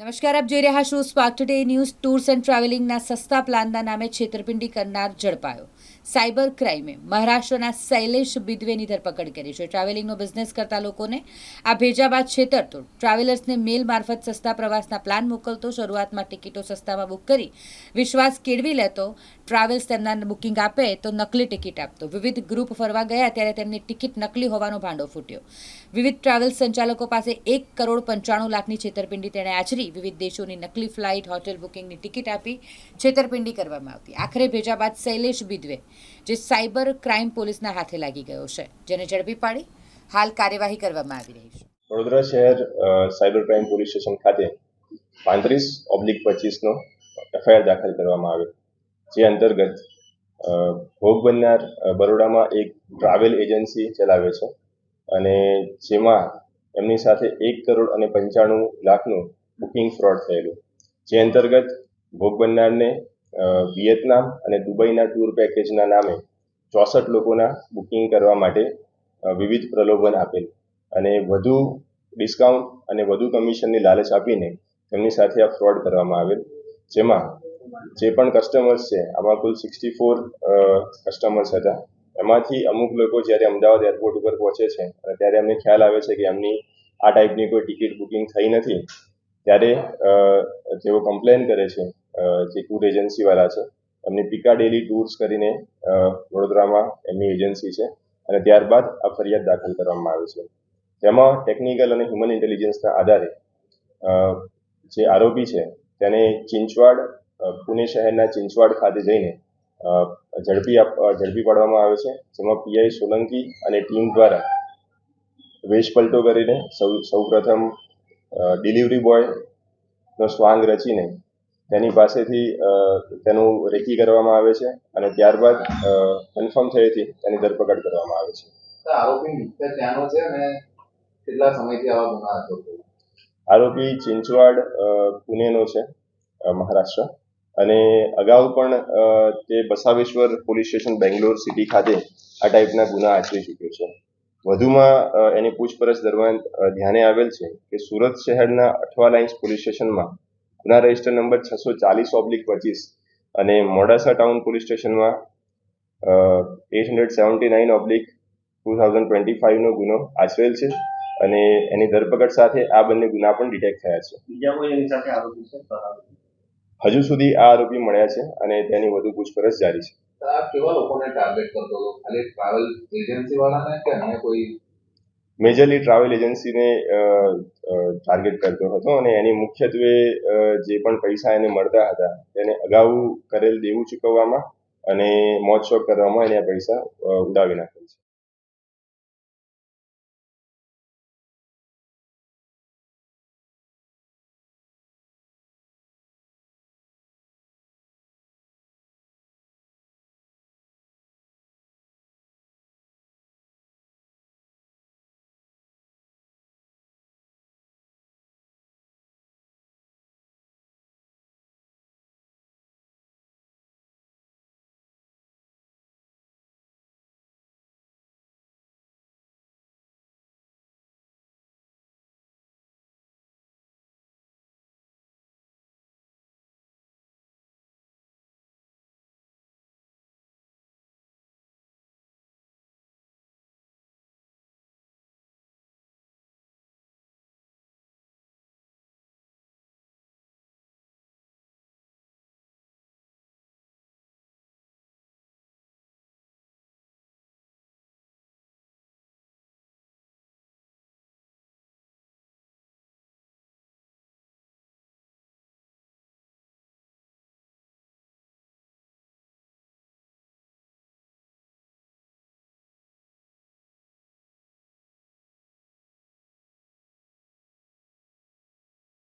નમસ્કાર, આપ જોઈ રહ્યા છો Spark Today News tours and ટ્રાવેલિંગના સસ્તા પ્લાનના નામે છેતરપિંડી કરનાર ઝડપાયો. સાયબર ક્રાઇમે મહારાષ્ટ્રના શૈલેષ બિદવેની ધરપકડ કરી છે. ટ્રાવેલિંગનો બિઝનેસ કરતા લોકોને આ ભેજા બાદ છેતરતો ટ્રાવેલર્સને મેલ મારફત સસ્તા પ્રવાસના પ્લાન મોકલતો, શરૂઆતમાં ટિકિટો સસ્તામાં બુક કરી. વિશ્વાસ કેળવી લેતો, ટ્રાવેલ્સ તેમના બુકિંગ આપે તો નકલી ટિકિટ આપતો. વિવિધ ગ્રુપ ફરવા ગયા ત્યારે તેમની ટિકિટ નકલી હોવાનો ભાંડો ફૂટ્યો. વિવિધ ટ્રાવેલ્સ સંચાલકો પાસે એક કરોડ પંચાણું લાખની છેતરપિંડી તેણે આચરી. વિવિધ દેશોની નકલી ફ્લાઇટ, હોટેલ બુકિંગની ટિકિટ આપી છેતરપિંડી કરવામાં આવતી. આખરે ભેજા બાદ શૈલેષ બિદવે જે સાયબર ક્રાઇમ પોલીસના હાથે લાગી ગયો છે, જેને ઝડપી પાડી હાલ કાર્યવાહી કરવામાં આવી રહી છે. વડોદરા શહેર સાયબર ક્રાઇમ પોલીસ સ્ટેશન ખાતે પાંત્રીસ ઓબ્લિક પચીસનો એફઆઈઆર દાખલ કરવામાં આવ્યો, જે અંતર્ગત ભોગ બનનાર બરોડામાં એક ટ્રાવેલ એજન્સી ચલાવે છે અને જેમાં એમની સાથે એક કરોડ અને પંચાણું લાખનું બુકિંગ ફ્રોડ થયેલું. જે અંતર્ગત ભોગ બનનારને વિયેતનામ અને દુબઈના ટૂર પેકેજના નામે ચોસઠ લોકોના બુકિંગ કરવા માટે વિવિધ પ્રલોભન આપેલ અને વધુ ડિસ્કાઉન્ટ અને વધુ કમિશનની લાલચ આપીને તેમની સાથે આ ફ્રોડ કરવામાં આવેલ. જેમાં જે પણ કસ્ટમર્સ છે, આમાં કુલ સિક્સટી ફોર કસ્ટમર્સ હતા. એમાંથી અમુક લોકો જ્યારે અમદાવાદ એરપોર્ટ ઉપર પહોંચે છે અને ત્યારે એમને ખ્યાલ આવે છે કે એમની આ ટાઈપની કોઈ ટિકિટ બુકિંગ થઈ નથી, ત્યારે તેઓ કમ્પ્લેન કરે છે જે ટૂર એજન્સીવાળા છે, એમની પિકાડેલી ટૂર્સ કરીને વડોદરામાં એમની એજન્સી છે અને ત્યારબાદ આ ફરિયાદ દાખલ કરવામાં આવે છે. તેમાં ટેકનિકલ અને હ્યુમન ઇન્ટેલિજન્સના આધારે જે આરોપી છે, તેને ચિંચવાડ પુણે શહેરના ચિંચવાડ ખાતે જઈને ઝડપી ઝડપી પાડવામાં આવે છે. જેમાં પીઆઈ સોલંકી અને ટીમ દ્વારા વેશપલટો કરીને સૌ, સૌપ્રથમ ડિલિવરી બોયનો સ્વાંગ રચીને તેની પાસેથી તેનું રેકી કરવામાં આવે છે અને ત્યારબાદ કન્ફર્મ થયેથી તેની ધરપકડ કરવામાં આવે છે. આરોપી ચિંચવાડ પુણેનો છે મહારાષ્ટ્ર. અને અગાઉ પણ તે Basaveshwar police station Bangalore city ખાતે આ ટાઈપના ગુના આચરી ચૂક્યો છે. વધુમાં એની પૂછપરછ દરમિયાન ધ્યાને આવેલ છે કે સુરત શહેરના અઠવા લાઇન્સ પોલીસ સ્ટેશનમાં ગુના રજિસ્ટર નંબર છસો ચાલીસ ઓબ્લિક પચીસ અને મોડાસા ટાઉન પોલીસ સ્ટેશનમાં eight hundred seventy nine oblique two thousand twenty ફાઇવનો ગુનો આચરેલ છે અને એની ધરપકડ સાથે આ બંને ગુના પણ ડિટેક્ટ થયા છે. બીજા કોઈ એની સાથે આરોપી છે? હજુ સુધી આ આરોપી મળ્યા છે અને તેની વધુ પૂછપરછ જારી છે. કેવા લોકોને ટાર્ગેટ કરતો હતો? ખાલી ટ્રાવેલ એજન્સી વાળાને કે અન્ય કોઈ મેજરલી ટ્રાવેલ એજન્સીને ટાર્ગેટ કરતો હતો અને એની મુખ્યત્વે જે પણ પૈસા એને મળતા હતા તેને અગાઉ કરેલ દેવું ચૂકવવામાં અને મોજ શોખ કરવામાં એને આ પૈસા ઉડાવી નાખેલ છે.